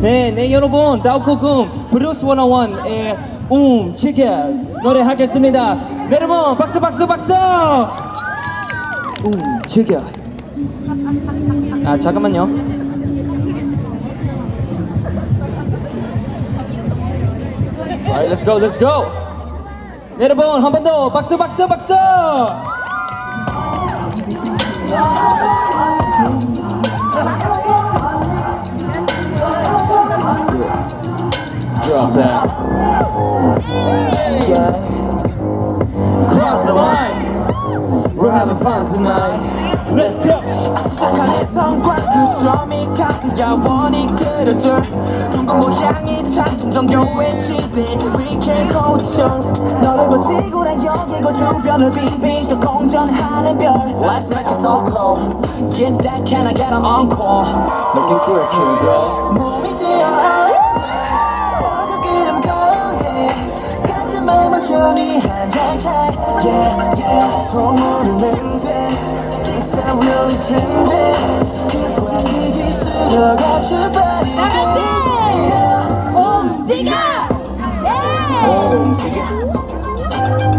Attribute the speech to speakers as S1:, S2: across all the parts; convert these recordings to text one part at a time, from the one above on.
S1: 네, 네 여러분 다우코금 브루스 101의 움직여 노래 하겠습니다. 네, 여러분 박수 박수 박수. 움직여. 아 잠깐만요. Alright, let's go, let's go. 네, 여러분 한 번 더 박수 박수 박수. Drop that. Yeah. Cross the line. We're having fun tonight. Let's go.
S2: 시작한 해성과 그 점이 같은 영원히 그려져 둥근 모양이 찬 정겨울 지대 We can go to show 너를 고치고 난 여기고 주변을 빙빙 또 공전하는 별 Let's make it so cool Get that can I get an encore
S1: Make it quick, here we go.
S2: 몸이 지 주니 한잔 차이 Yeah yeah 소문을 내제 Things are really changing 그 기술을 가져 버리게
S3: 나같이 움직여 예
S2: 움직여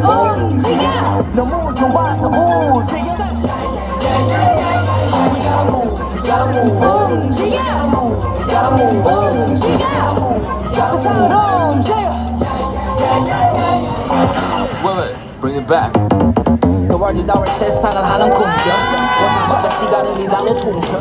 S3: 움직여
S2: 너무 좋아서 움직여 We gotta move, we gotta move,
S3: 움직여
S2: we gotta move,
S3: 움직여
S2: 스스로 움직여
S1: Wait, wait, bring it back.
S2: The world is our 세상을 하는 공격 와서 저들 시간을 이다는 통신